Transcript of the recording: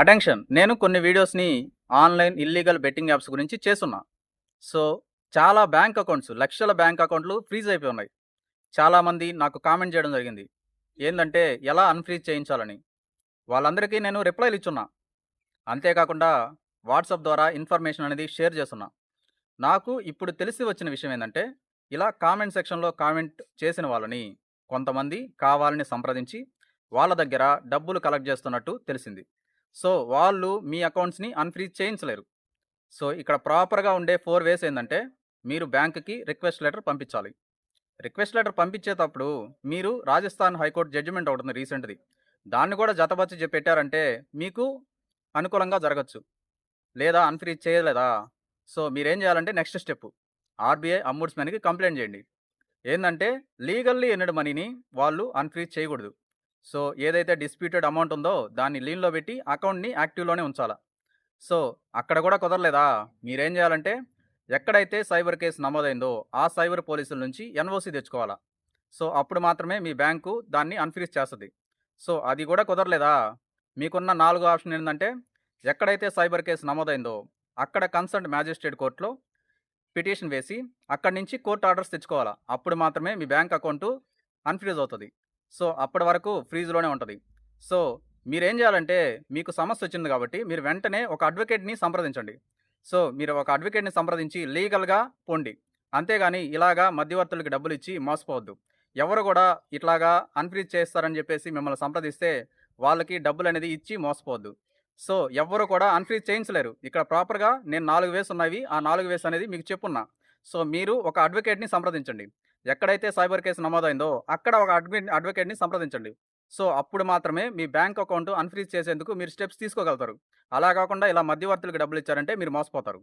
Attention నేను కొన్ని వీడియోస్ని ఆన్లైన్ ఇల్లీగల్ బెట్టింగ్ యాప్స్ గురించి చేస్తున్నా. సో చాలా బ్యాంక్ అకౌంట్స్ లక్షల బ్యాంక్ అకౌంట్లు ఫ్రీజ్ అయిపోయి ఉన్నాయి. చాలామంది నాకు కామెంట్ చేయడం జరిగింది. ఏంటంటే ఎలా అన్ఫ్రీజ్ చేయించాలని? వాళ్ళందరికీ నేను రిప్లైలు ఇచ్చున్నా. అంతేకాకుండా వాట్సాప్ ద్వారా ఇన్ఫర్మేషన్ అనేది షేర్ చేస్తున్నా. నాకు ఇప్పుడు తెలిసి వచ్చిన విషయం ఏంటంటే ఇలా కామెంట్ సెక్షన్లో కామెంట్ చేసిన వాళ్ళని కొంతమంది కావాలని సంప్రదించి వాళ్ళ దగ్గర డబ్బులు కలెక్ట్ చేస్తున్నట్టు తెలిసింది. సో వాళ్ళు మీ అకౌంట్స్ని అన్ఫ్రీజ్ చేయించలేరు. సో ఇక్కడ ప్రాపర్గా ఉండే ఫోర్ వేస్ ఏంటంటే మీరు బ్యాంకుకి రిక్వెస్ట్ లెటర్ పంపించాలి. రిక్వెస్ట్ లెటర్ పంపించేటప్పుడు మీరు రాజస్థాన్ హైకోర్టు జడ్జిమెంట్ ఒకటి ఉంది రీసెంట్ది. దాన్ని కూడా జతపరిచి పెట్టారంటే మీకు అనుకూలంగా జరగచ్చు. లేదా అన్ఫ్రీజ్ చేయలేదా? సో మీరేం చేయాలంటే నెక్స్ట్ స్టెప్ ఆర్బీఐ అమ్ముడ్స్మెన్కి కంప్లైంట్ చేయండి. ఏంటంటే లీగల్లీ ఎన్నడు మనీని వాళ్ళు అన్ఫ్రీజ్ చేయకూడదు. సో ఏదైతే డిస్ప్యూటెడ్ అమౌంట్ ఉందో దాన్ని లీన్లో పెట్టి అకౌంట్ని యాక్టివ్లోనే ఉంచాలా. సో అక్కడ కూడా కుదరలేదా? మీరేం చేయాలంటే ఎక్కడైతే సైబర్ కేసు నమోదైందో ఆ సైబర్ పోలీసుల నుంచి ఎన్ఓసి తెచ్చుకోవాలా. సో అప్పుడు మాత్రమే మీ బ్యాంకు దాన్ని అన్ఫ్రీజ్ చేస్తుంది. సో అది కూడా కుదరలేదా? మీకున్న నాలుగో ఆప్షన్ ఏంటంటే ఎక్కడైతే సైబర్ కేసు నమోదైందో అక్కడ కన్సర్న్ మ్యాజిస్ట్రేట్ కోర్టులో పిటిషన్ వేసి అక్కడి నుంచి కోర్టు ఆర్డర్స్ తెచ్చుకోవాలా. అప్పుడు మాత్రమే మీ బ్యాంక్ అకౌంటు అన్ఫ్రీజ్ అవుతుంది. సో అప్పటి వరకు ఫ్రీజ్లోనే ఉంటుంది. సో మీరేం చేయాలంటే మీకు సమస్య వచ్చింది కాబట్టి మీరు వెంటనే ఒక అడ్వకేట్ని సంప్రదించండి. సో మీరు ఒక అడ్వకేట్ని సంప్రదించి లీగల్గా పోండి. అంతేగాని ఇలాగా మధ్యవర్తులకి డబ్బులు ఇచ్చి మోసపోవద్దు. ఎవరు కూడా ఇట్లాగా అన్ఫ్రీజ్ చేస్తారని చెప్పేసి మిమ్మల్ని సంప్రదిస్తే వాళ్ళకి డబ్బులు అనేది ఇచ్చి మోసపోవద్దు. సో ఎవరు కూడా అన్ఫ్రీజ్ చేయించలేరు. ఇక్కడ ప్రాపర్గా నేను నాలుగు వేస్ ఉన్నవి ఆ నాలుగు వేస్ అనేది మీకు చెప్పున్నా. సో మీరు ఒక అడ్వకేట్ని సంప్రదించండి. ఎక్కడైతే సైబర్ కేసు నమోదైందో అక్కడ ఒక అడ్మిట్ అడ్వకేట్ని సంప్రదించండి. సో అప్పుడు మాత్రమే మీ బ్యాంక్ అకౌంట్ అన్ఫ్రీజ్ చేసేందుకు మీరు స్టెప్స్ తీసుకోగలుగుతారు. అలా కాకుండా ఇలా మధ్యవర్తులకు డబ్బులు ఇచ్చారంటే మీరు మోసపోతారు.